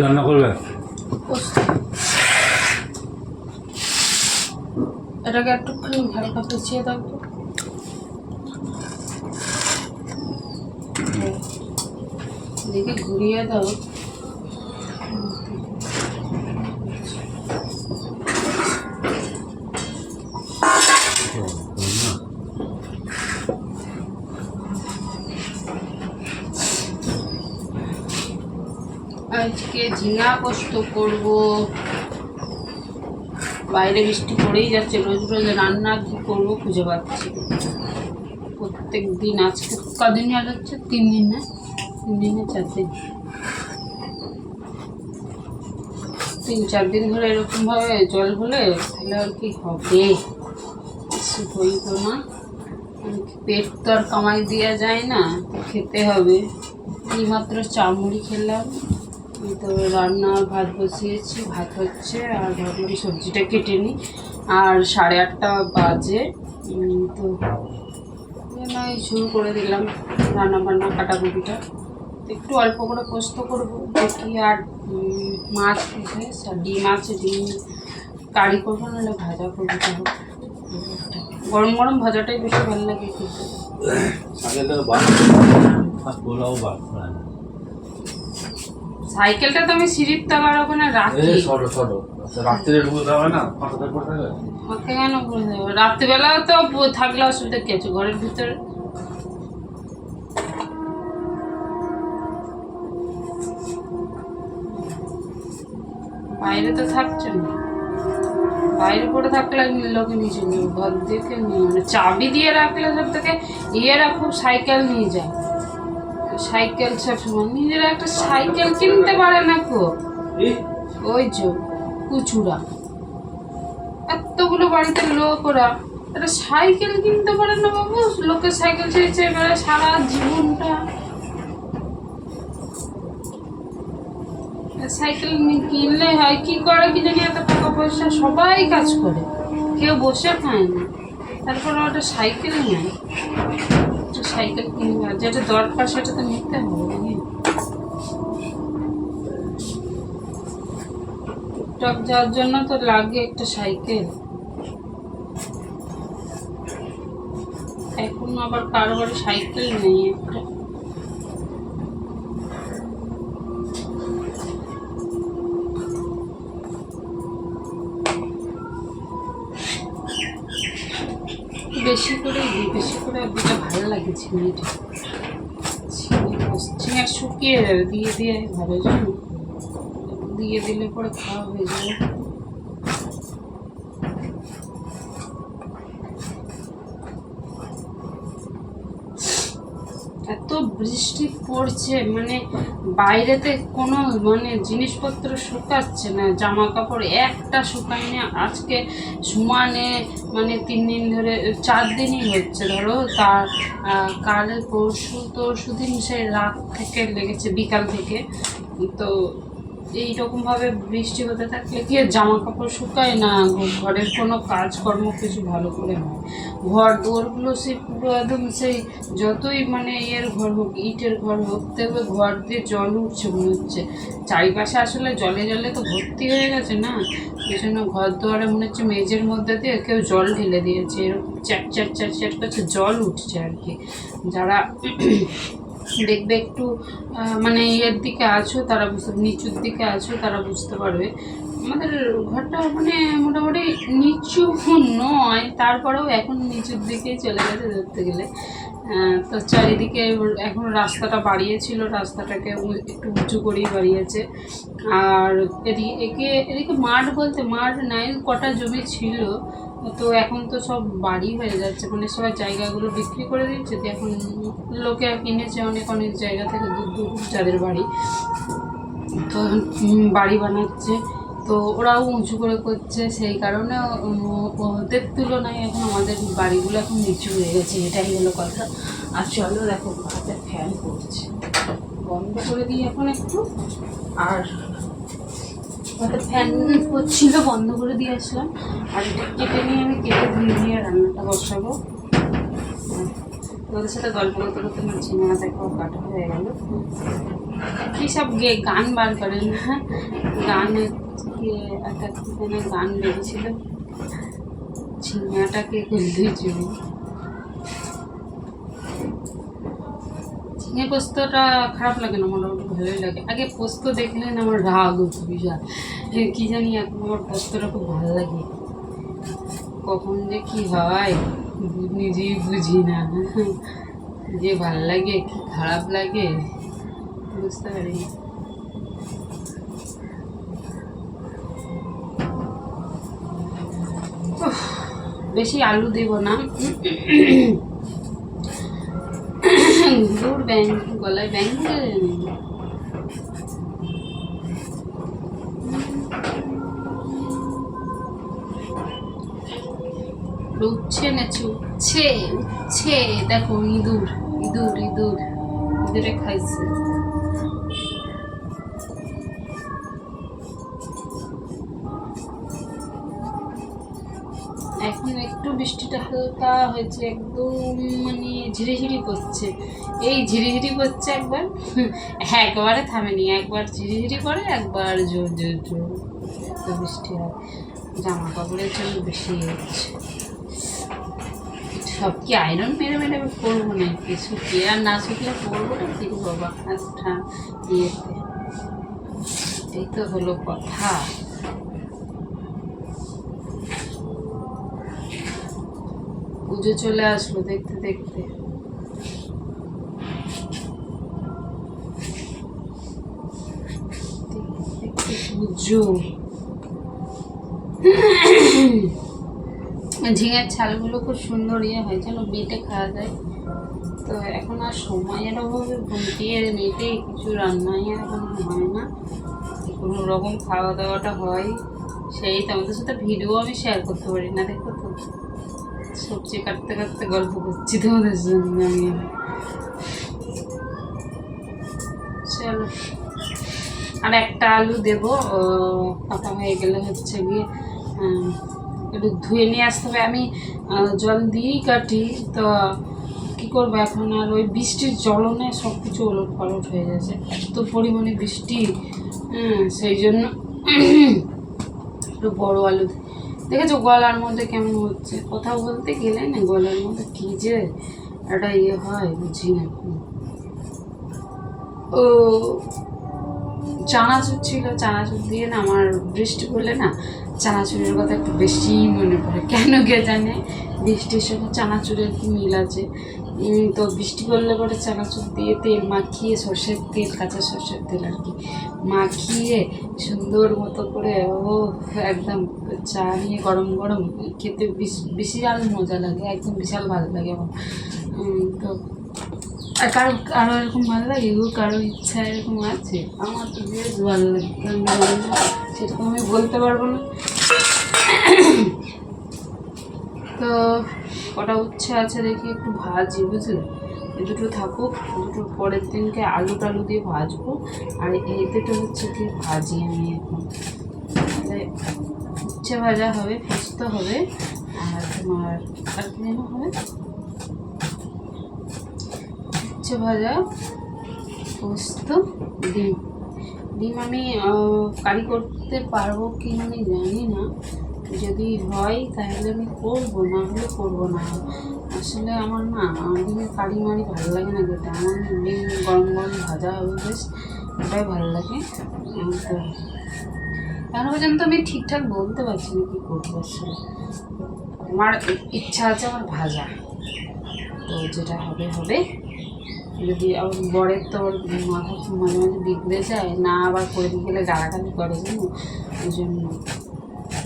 রান্না করবে? এটাকে একটুখানি হালকা পিছিয়ে তো দেখি ঘুরিয়ে দাও। আজকে ঝিঙা পোস্ত করব। বাইরে বৃষ্টি পড়েই যাচ্ছে, রোজ রোজ রান্না কি করব খুঁজে পাচ্ছি প্রত্যেক দিন আজকে কদিন আর হচ্ছে তিন দিন না? তিন দিনে চার দিন। তিন চার দিন ধরে এরকমভাবে জল হলে তাহলে আর কি হবে? কিছু হইব না। পেট তো আর কামাই দেওয়া যায় না খেতে হবে। এইমাত্র চামড়ি খেলাম। তো রান্না, ভাত বসিয়েছি, ভাত হচ্ছে, আর ভাবলাম সবজিটা কেটে নিই। আর সাড়ে আটটা বাজে তো এই শুরু করে দিলাম রান্না বান্না কাটাকুটিটা। তো একটু অল্প করে পোস্ত করব দেখি আর মাছ পিসে ডিম আছে, ডিম কারি করব, নাহলে ভাজা করব গরম গরম ভাজাটাই বেশি ভালো লাগে খেতে। সাইকেলটা তো আমি সিঁড়ির তলার ওখানে রাখি। ছোট ছোট আচ্ছা, রাত্রে ঢুকে যাবে না? ফাঁকা থাকবে থাকে কেন করে দেবো রাত্রিবেলাও তো থাকলে অসুবিধা কি আছে ঘরের ভিতরে? বাইরে তো থাকছে না। বাইরে পড়ে থাকলে লোকে নিচে নিয়ে ঘর দেখে নিয়ে মানে চাবি দিয়ে রাখলে সব থেকে ইয়েরা খুব সাইকেল নিয়ে যায়। সাইকেল সব সময়। নিজেরা একটা সাইকেল কিনতে পারে না কো? ওই যে কুচুরা এতগুলো বাড়িতে লোক ওরা। একটা সাইকেল কিনতে পারে না বাবু? লোকের সাইকেল চেয়েছে এবারে সারা জীবনটা। সাইকেল কিনলে হয় কি করে কি জানি এত টাকা পয়সা সবাই কাজ করে। কেউ বসে খায় না। তারপরে ওটা সাইকেল নেয়। সাইকেল কিনবে আর যেটা দরকার সেটা তো নিতে হবে? টুকটাক যাওয়ার জন্য তো লাগে একটা সাইকেল এখন আবার কারও বাড়ি সাইকেল নেই একটা বেশি করে বেশি করে দিলে ভালো লাগে শুকিয়ে দিয়ে দিয়ে ভালো দিয়ে দিলে পরে খাওয়া হয়ে যাবে এত বৃষ্টি পড়ছে মানে বাইরেতে কোনো মানে জিনিসপত্র শুকাচ্ছে না জামা কাপড় একটা শুকায় না আজকে সমানে মানে তিন দিন ধরে, চার দিনই হচ্ছে, ধরো তার কাল পরশু তরশু দিন সেই রাত থেকে লেগেছে, বিকাল থেকে। তো এইরকমভাবে বৃষ্টি হতে থাকলে কি জামা কাপড় শুকায়? না ঘরের কোনো কাজকর্ম কিছু ভালো করে হয় ঘর দোরগুলো সেই পুরো একদম সেই যতই মানে ইয়ের ঘর হোক, ইটের ঘর হোক দেখবে ঘর দিয়ে জল উঠছে মনে হচ্ছে। চারিপাশে আসলে জলে জলে তো ভর্তি হয়ে গেছে না? সেই জন্য ঘর দুয়ারে মনে হচ্ছে মেঝের মধ্যে দিয়ে কেউ জল ঢেলে দিয়েছে। এরকম চ্যাট চ্যাট চ্যাট চ্যাট করছে, জল উঠছে আর কি। যারা দেখবে একটু মানে ইয়ের দিকে আছো, তারা বুঝতে, নিচুর দিকে আছো, তারা বুঝতে পারবে। আমাদের ঘরটা মানে মোটামুটি নিচু নয়, তারপরেও এখন নিচুর দিকেই চলে গেছে ধরতে গেলে। তো চারিদিকে এখন রাস্তাটা বাড়িয়েছিল, রাস্তাটাকে একটু উঁচু করেই বাড়িয়েছে। আর এদিকে একে এদিকে মাঠ বলতে, মাঠ নাই, কটা জমি ছিল। তো এখন তো সব বাড়ি হয়ে যাচ্ছে। মানে সবাই জায়গাগুলো বিক্রি করে দিচ্ছে। তো এখন লোকে আর কিনেছে অনেক অনেক জায়গা থেকে দূর দূর যাদের বাড়ি। তো বাড়ি বানাচ্ছে। তো ওরাও উঁচু করে করছে। সেই কারণে ওদের তুলনায় এখন আমাদের বাড়িগুলো এখন নিচু হয়ে গেছে। এটাই হলো কথা। আর চলো দেখো হাতে ফ্যান করছে। বন্ধ করে দিই এখন একটু। আর হাতে ফ্যান করছিল, বন্ধ করে দিয়ে আসলাম আর এটা কেটে নিয়ে আমি কেটে ধুয়ে নিয়ে রান্নাটা বসাবো। তোদের সাথে গল্প করতে করতে আমার ঝিঙা দেখো কাটা হয়ে গেল। কী সব গে, গান বার করে না? গান একটা গান বেরিয়েছিল? ঝিঙাটাকে করলে চুরি। ঝিঙে পোস্তটা খারাপ লাগে না মোটামুটি ভালোই লাগে। আগে পোস্ত দেখলে না আমার রাগ হতো বিশাল। কি জানি এখন আমার পোস্তটা খুব ভালো লাগে। কখন যে কি হয়, নিজেই বুঝি না। যে ভালো লাগে, কি খারাপ লাগে, বুঝতে পারি বেশি আলু দেব না। ব্যাং গলায় উচ্ছে উচ্ছে দেখো ইঁদুর ইঁদুর ইঁদুর। ইঁদুরে খাইছে। বৃষ্টিটা হালকা হয়েছে, একদম মানে ঝিরিঝিরি পড়ছে এই ঝিরিঝিরি পড়ছে একবার একবারে থামেনি, একবার ঝিরিঝিরি করে, একবার জোর জোর জোর এত বৃষ্টি হয় জামা কাপড়ের জন্য বেশি হচ্ছে। সব কি আয়রন মেরে মেরে আমি করব না কি শুকিয়ে আর না শুকিয়ে করব না কি বাবা আচ্ছা ইয়েতে। এই তো হলো কথা। পুজো চলে আসলো দেখতে দেখতে। পুজো। ঝিঙের ছালগুলো খুব সুন্দর ইয়ে হয়, যেন বেটে খাওয়া যায়। তো এখন আর সময়ের অভাবে ঘুমটিয়ে মেটে কিছু রান্নাই এখন হয় না। কোনো রকম খাওয়া দাওয়াটা হয়, সেই তো আমাদের সাথে ভিডিও আমি শেয়ার করতে পারি না, দেখো তো। সবজি কাটতে কাটতে গল্প করছি তোমাদের জন্য আমি। চলো। আর একটা আলু দেবো কাটা হয়ে গেলে হচ্ছে গিয়ে একটু ধুয়ে নিয়ে আসতে হবে। আমি জল দিয়েই কাটি, তো কী করব এখন? আর ওই বৃষ্টির জলনে সব কিছু ওলট পালট হয়ে যাচ্ছে এত পরিমাণে বৃষ্টি হ্যাঁ সেই জন্য একটু বড় আলু দেখেছ গলার মধ্যে কেমন হচ্ছে? কথা বলতে গেলে না, গলার মধ্যে কি যে একটা ইয়ে হয়, বুঝি না। ও, চানাচুর ছিল, চানাচুর দিয়ে না আমার বৃষ্টি পড়লে না, চানাচুরের কথা একটু বেশি মনে পড়ে। কেন কে জানে? বৃষ্টির সঙ্গে চানাচুরের কি মিল আছে? তো বৃষ্টি পড়লে পরে চানাচুর দিয়ে তেল মাখিয়ে সর্ষের তেল, কাঁচা সর্ষের তেল আর কি মাখিয়ে সুন্দর মতো করে, ও, একদম চা নিয়ে গরম গরম খেতে বিশ- বিশাল মজা লাগে, একদম বিশাল ভালো লাগে আমার। তো কারও কারও এরকম ভালো লাগে? গো কারও ইচ্ছা এরকম আছে? আমার তো বেশ ভালো লাগে সেরকম আমি বলতে পারব না। তো কটা উচ্ছে আছে দেখি, একটু ভাজি, বুঝলে? এই দুটো থাকুক, দুটো পরের দিনকে আলু টালু দিয়ে ভাজবো। আর এই দুটো হচ্ছে কি ভাজি আমি এখন। উচ্ছে ভাজা হবে, পোস্ত হবে, আর তোমার আর কি যেন হবে? উচ্ছে ভাজা, পোস্ত, ডিম। ডিম আমি কারি করতে পারব কি আমি জানি না। যদি হয়, তাহলে আমি করব, না হলে করব না। আসলে আমার না ডিমের কারি মারি ভালো লাগে না খেতে। আমার ডিম গরম গরম ভাজা হবে বেশ ওটাই ভালো লাগে। তো এখনও পর্যন্ত আমি ঠিকঠাক বলতে পারছি না কী করব আসলে। আমার ইচ্ছা আছে আমার ভাজা। তো যেটা হবে হবে। যদি আবার বরের তো মাথা মাঝে মাঝে বিগড়ে যায়, না আবার করে গেলে গালাগালি করে জানো? ওই জন্য।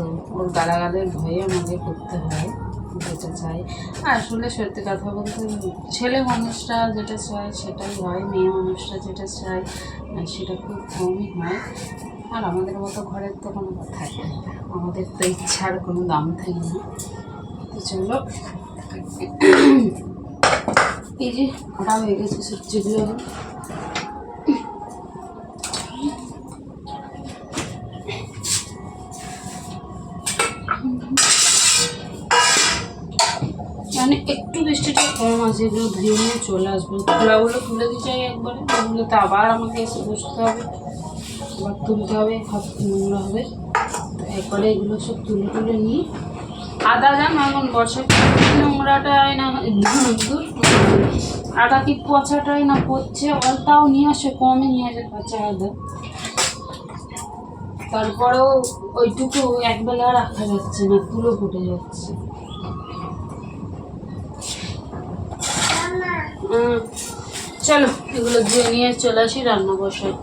তো ওর গালাগালের ভয়ে আমাকে করতে হয়, যেটা চাই। আসলে সত্যি কথা বলতে ছেলে মানুষরা যেটা চায় সেটাই হয়, মেয়ে মানুষরা যেটা চায় সেটা খুব কমই হয়। আর আমাদের মতো ঘরের তো কোনো কথাই আমাদের তো ইচ্ছার কোনো দাম থাকে না। তো চলো, এই যে কটা হয়ে গেছে সবজিগুলো মানে একটু বৃষ্টিটা কম আছে, এগুলো ধুয়ে নিয়ে চলে আসব। খোলাগুলো তুলে দিতে চাই একবারে ওগুলো তো আবার আমাকে এসে বসতে হবে, আবার তুলতে হবে হাত নোংরা হবে। তো একবারে এগুলো সব তুলে তুলে নিই। আদা জানো, এখন বর্ষাকাল নোংরাটাই না, দূর আদা কি পচাটাই না পচছে অল্টাও নিয়ে আসে, কমই নিয়ে আসে পচা আদা। তারপরেও ওইটুকু একবেলা রাখা যাচ্ছে না তুলো ফুটে যাচ্ছে। চলো এগুলো ধুয়ে নিয়ে চলে আসি রান্না বসাই।